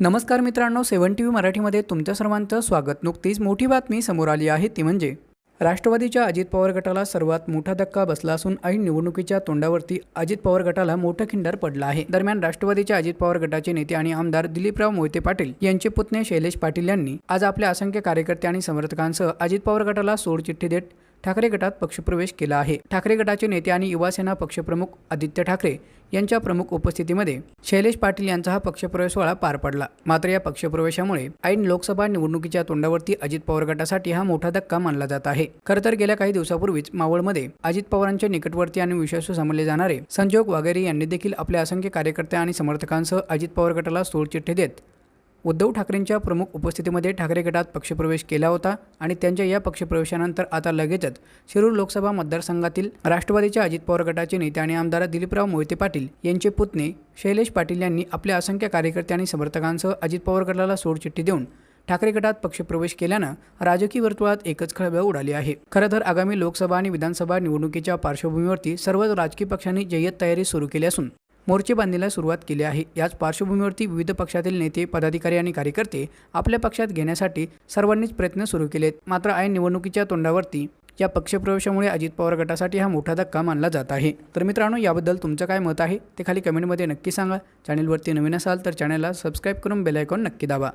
नमस्कार मित्रांनो सेवन T V मराठीमध्ये तुमच्या सर्वांचं स्वागत. नुकतीच मोठी बातमी समोर आली आहे ती म्हणजे राष्ट्रवादीच्या अजित पवार गटाला सर्वात मोठा धक्का बसला असून ऐन निवडणुकीच्या तोंडावरती अजित पवार गटाला मोठं खिंडार पडलं आहे. दरम्यान राष्ट्रवादीच्या अजित पवार गटाचे नेते आणि आमदार दिलीपराव मोहिते पाटील यांचे पुतणे शैलेश पाटील यांनी आज आपल्या असंख्य कार्यकर्ते आणि समर्थकांसह अजित पवार गटाला सोडचिठ्ठी देत ठाकरे गटात पक्षप्रवेश केला आहे. ठाकरे गटाचे नेते आणि युवासेना पक्षप्रमुख आदित्य ठाकरे यांच्या प्रमुख उपस्थितीमध्ये शैलेश पाटील यांचा हा पक्षप्रवेश सोहळा पार पडला. मात्र या पक्षप्रवेशामुळे ऐन लोकसभा निवडणुकीच्या तोंडावरती अजित पवार गटासाठी हा मोठा धक्का मानला जात आहे. खरं तर गेल्या काही दिवसापूर्वीच मावळमध्ये अजित पवारांच्या निकटवर्ती आणि विश्वासू समजले जाणारे संजोग वाघेरे यांनी देखील आपल्या असंख्य कार्यकर्ते आणि समर्थकांसह अजित पवार गटाला सोडचिठ्ठे देत उद्धव ठाकरेंच्या प्रमुख उपस्थितीमध्ये ठाकरे गटात पक्षप्रवेश केला होता आणि त्यांच्या या पक्षप्रवेशानंतर आता लगेचच शिरूर लोकसभा मतदारसंघातील राष्ट्रवादीच्या अजित पवार गटाचे नेते आणि आमदार दिलीपराव मोहिते पाटील यांचे पुतणे शैलेश पाटील यांनी आपल्या असंख्य कार्यकर्ते आणि समर्थकांसह अजित पवार गटाला सोडचिठ्ठी देऊन ठाकरे गटात पक्षप्रवेश केल्यानं राजकीय वर्तुळात एकच खळबळ उडाली आहे. खरं तर आगामी लोकसभा आणि विधानसभा निवडणुकीच्या पार्श्वभूमीवरती सर्वच राजकीय पक्षांनी जय्यत तयारी सुरू केली असून मोर्चे बांधणीला सुरुवात केली आहे. याच पार्श्वभूमीवरती विविध पक्षातील नेते पदाधिकारी आणि कार्यकर्ते आपल्या पक्षात घेण्यासाठी सर्वांनीच प्रयत्न सुरू केलेत. मात्र ऐन निवडणुकीच्या तोंडावरती या पक्षप्रवेशामुळे अजित पवार गटासाठी हा मोठा धक्का मानला जात आहे. तर मित्रांनो याबद्दल तुमचं काय मत आहे? ते खाली कमेंटमध्ये नक्की सांगा. चॅनलवरती नवीन असाल तर चॅनलला सबस्क्राईब करून बेलायकॉन नक्की दाबा.